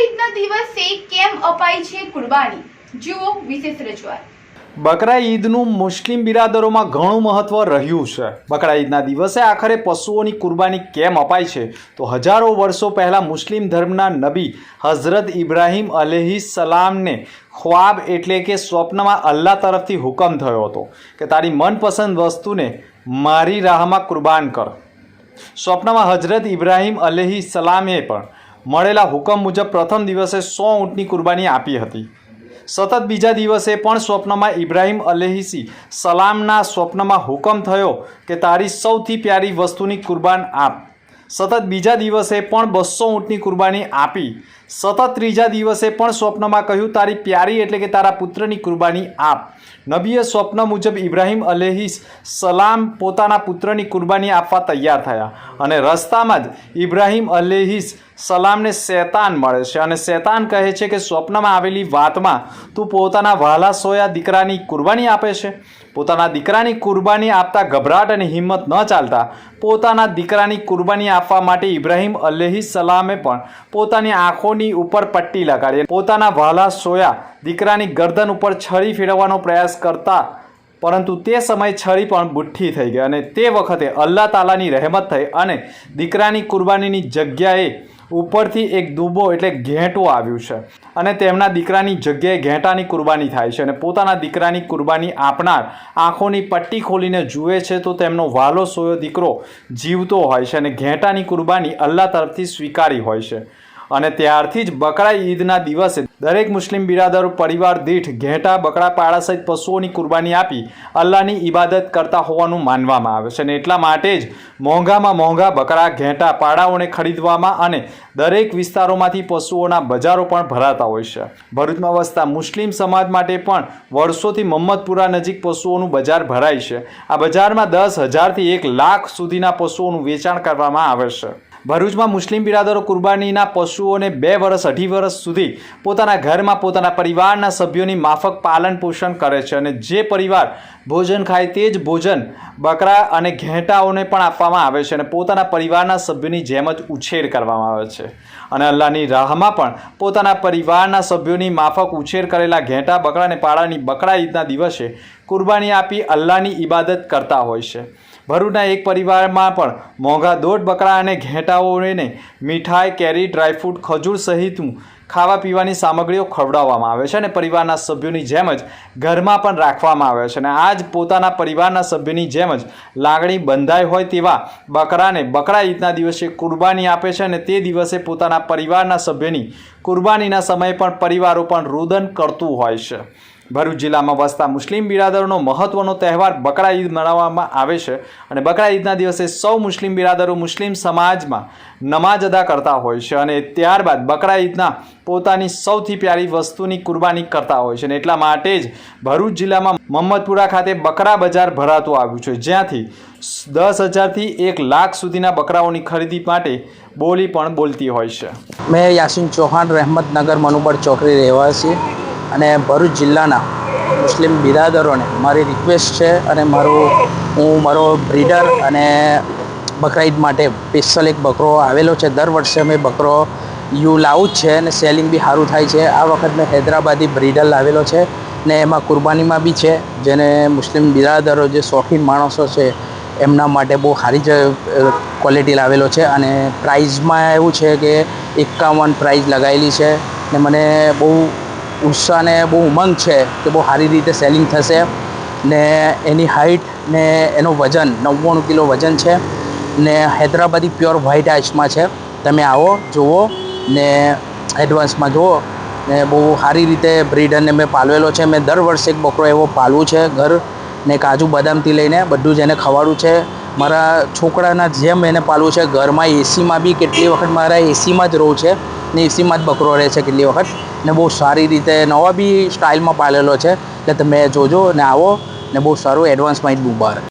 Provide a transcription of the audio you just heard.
ઈદના દિવસે કેમ અપાય છે કુરબાની? જુઓ વિશેષ રજૂઆત. બકરા ઈદનું મુસ્લિમ બિરાદરોમાં ઘણું મહત્વ રહ્યું છે. બકરા ઈદના દિવસે આખરે પશુઓની કુરબાની કેમ અપાય છે? તો હજારો વર્ષો પહેલાં મુસ્લિમ ધર્મના નબી હઝરત ઇબ્રાહીમ અલેહી સલામને ખ્વાબ એટલે કે સ્વપ્નમાં અલ્લાહ તરફથી હુકમ થયો હતો કે તારી મનપસંદ વસ્તુને મારી રાહમાં કુરબાન કર. સ્વપ્નમાં હઝરત ઇબ્રાહીમ અલેહી સલામે પણ મળેલા હુકમ મુજબ પ્રથમ દિવસે સો ઊંટની કુરબાની આપી હતી. સતત બીજા દિવસે પણ સ્વપ્નમાં ઇબ્રાહિમ અલેહીસી સલામના સ્વપ્નમાં હુકમ થયો કે તારી સૌથી પ્યારી વસ્તુની કુરબાન આપ. સતત બીજા દિવસે પણ બસો ઊંટની કુરબાની આપી. સતત ત્રીજા દિવસે પણ સ્વપ્નમાં કહ્યું, તારી પ્યારી એટલે કે તારા પુત્રની કુરબાની આપ. નબીએ સ્વપ્ન મુજબ ઇબ્રાહિમ અલેહી સલામ પોતાના પુત્રની કુરબાની આપવા તૈયાર થયા અને રસ્તામાં જ ઇબ્રાહિમ અલેહી સલામને શેતાન મળે છે અને શેતાન કહે છે કે સ્વપ્નમાં આવેલી વાતમાં તું પોતાના વહાલા સોયા દીકરાની કુરબાની આપે છે. પોતાના દીકરાની કુરબાની આપતા ગભરાટ અને હિંમત ન ચાલતા પોતાના દીકરાની કુરબાની આપવા માટે ઇબ્રાહિમ અલેહી સલામે પણ પોતાની આંખોની ઉપર પટ્ટી લગાડી પોતાના વહાલા સોયા દીકરાની ગરદન ઉપર છરી ફેરવવાનો પ્રયાસ કરતા, પરંતુ તે સમયે છરી પણ બુઠ્ઠી થઈ ગઈ અને તે વખતે અલ્લાહ તાલાની રહેમત થઈ અને દીકરાની કુરબાનીની જગ્યાએ ઉપરથી એક દુબો એટલે ઘેંટું આવ્યું છે અને તેમના દીકરાની જગ્યાએ ઘેંટાની કુરબાની થાય છે અને પોતાના દીકરાની કુરબાની આપનાર આંખોની પટ્ટી ખોલીને જુએ છે તો તેમનો વાલો સોયો દીકરો જીવતો હોય છે અને ઘેંટાની કુરબાની અલ્લાહ તરફથી સ્વીકારી હોય છે. અને ત્યારથી જ બકરા ઈદના દિવસે દરેક મુસ્લિમ બિરાદરો પરિવાર દીઠ ઘેંટા બકરા પાડા સહિત પશુઓની કુરબાની આપી અલ્લાહની ઇબાદત કરતા હોવાનું માનવામાં આવે છે અને એટલા માટે જ મોંઘામાં મોંઘા બકરા, ઘેંટા પાડાઓને ખરીદવામાં અને દરેક વિસ્તારોમાંથી પશુઓના બજારો પણ ભરાતા હોય છે. ભરૂચમાં વસતા મુસ્લિમ સમાજ માટે પણ વર્ષોથી મમ્મદપુરા નજીક પશુઓનું બજાર ભરાય છે. આ બજારમાં દસ હજારથી એક લાખ સુધીના પશુઓનું વેચાણ કરવામાં આવે છે. ભરૂચમાં મુસ્લિમ બિરાદરો કુરબાનીના પશુઓને બે વર્ષ અઢી વર્ષ સુધી પોતાના ઘરમાં પોતાના પરિવારના સભ્યોની માફક પાલન પોષણ કરે છે અને જે પરિવાર ભોજન ખાય તે જ ભોજન બકરા અને ઘેંટાઓને પણ આપવામાં આવે છે અને પોતાના પરિવારના સભ્યોની જેમ જ ઉછેર કરવામાં આવે છે. અને અલ્લાહની રાહમાં પણ પોતાના પરિવારના સભ્યોની માફક ઉછેર કરેલા ઘેંટા, બકરા અને પાડાની બકરા ઈદના દિવસે કુરબાની આપી અલ્લાહની ઇબાદત કરતા હોય છે. ભરૂચના એક પરિવારમાં પણ મોંઘા દોઢ બકરા અને ઘેંટાઓને મીઠાઈ, કેરી ડ્રાયફ્રૂટ ખજૂર સહિતનું ખાવા પીવાની સામગ્રીઓ ખવડાવવામાં આવે છે અને પરિવારના સભ્યોની જેમ જ ઘરમાં પણ રાખવામાં આવે છે. અને આ જ પોતાના પરિવારના સભ્યોની જેમ જ લાગણી બંધાઈ હોય તેવા બકરાને બકરા ઈદના દિવસે કુરબાની આપે છે અને તે દિવસે પોતાના પરિવારના સભ્યની કુરબાનીના સમયે પણ પરિવારો પણ રુદન કરતું હોય છે. ભરૂચ જિલ્લામાં વસતા મુસ્લિમ બિરાદરોનો મહત્વનો તહેવાર બકરા ઈદ મનાવવામાં આવે છે અને બકરા ઈદના દિવસે સૌ મુસ્લિમ બિરાદરો મુસ્લિમ સમાજમાં નમાજ અદા કરતા હોય છે અને ત્યારબાદ બકરા ઈદના પોતાની સૌથી પ્યારી વસ્તુની કુરબાની કરતા હોય છે અને એટલા માટે જ ભરૂચ જિલ્લામાં મહમ્મદપુરા ખાતે બકરા બજાર ભરાતું આવ્યું છે. જ્યાંથી દસ હજારથી એક લાખ સુધીના બકરાઓની ખરીદી માટે બોલી પણ બોલતી હોય છે. મેં યાસીન ચૌહાણ રહેમતનગર મનુબળ ચોકડી રહેવાસી. અને ભરૂચ જિલ્લાના મુસ્લિમ બિરાદરોને મારી રિક્વેસ્ટ છે અને મારું, હું મારો બ્રીડર અને બકરાઈદ માટે સ્પેશિયલ એક બકરો આવેલો છે. દર વર્ષે અમે બકરો યુ લાવું જ છે અને સેલિંગ બી સારું થાય છે. આ વખત મેં હૈદરાબાદી બ્રીડર લાવેલો છે ને એમાં કુરબાનીમાં બી છે. જેને મુસ્લિમ બિરાદરો જે શોખીન માણસો છે, એમના માટે બહુ સારી જ ક્વોલિટી લાવેલો છે. અને પ્રાઇઝમાં એવું છે કે એકાવન પ્રાઇઝ લગાવેલી છે ને મને બહુ ઉત્સાહ ને બહુ ઉમંગ છે કે બહુ સારી રીતે સેલિંગ થશે ને એની હાઇટ ને એનું વજન, નવ્વાણું કિલો વજન છે ને હૈદરાબાદી પ્યોર વ્હાઇટ આઈસમાં છે. તમે આવો, જુઓ ને એડવાન્સમાં જુઓ ને બહુ સારી રીતે બ્રીડરને મેં પાલવેલો છે. મેં દર વર્ષે એક બકરો એવો પાલવું છે ઘર ને કાજુ બદામથી લઈને બધું જ એને ખવાડું છે. મારા છોકરાના જેમ એને પાલવું છે. ઘરમાં એસીમાં બી કેટલી વખત મારા એસીમાં જ રહું છે. ને એસીમાં જ બકરો રહે છે કેટલી વખત. ને બહુ સારી રીતે નવા બી સ્ટાઇલમાં પાલેલો છે. એટલે તમે જોજો ને આવો ને બહુ સારું એડવાન્સમાં જ મુબારક